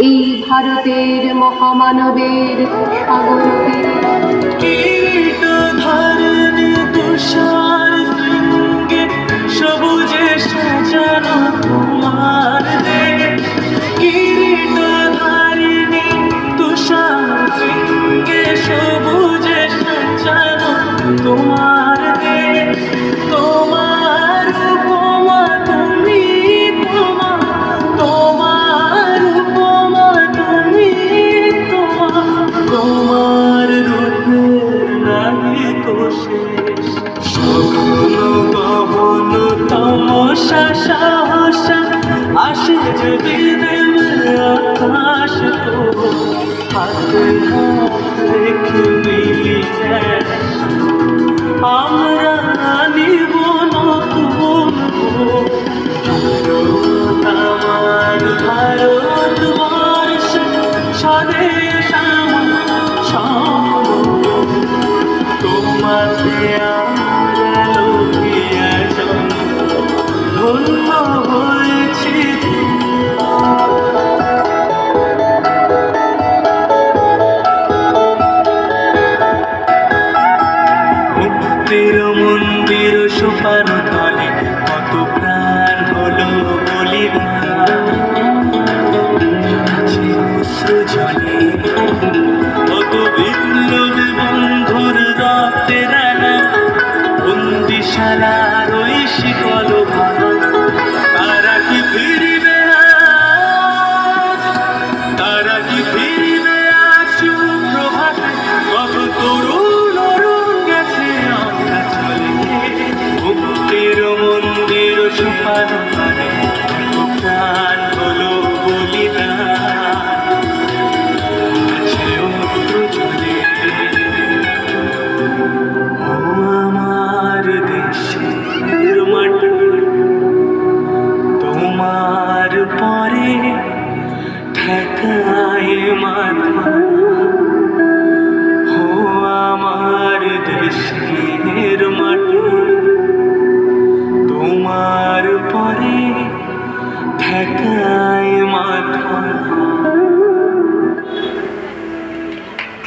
এই ভারতের মহামানবের সাগর তীরে তুষার শৃঙ্গে সবুজে তোমার তমসা আশা আসে যদি দেবে আকাশ তো হাত ধন্য হয়েছি। মুক্তির মন্দির সোপান Thank you. মাথা হো আমার দেশের মাটি। তোমার পরে ঠেকায় মাথা।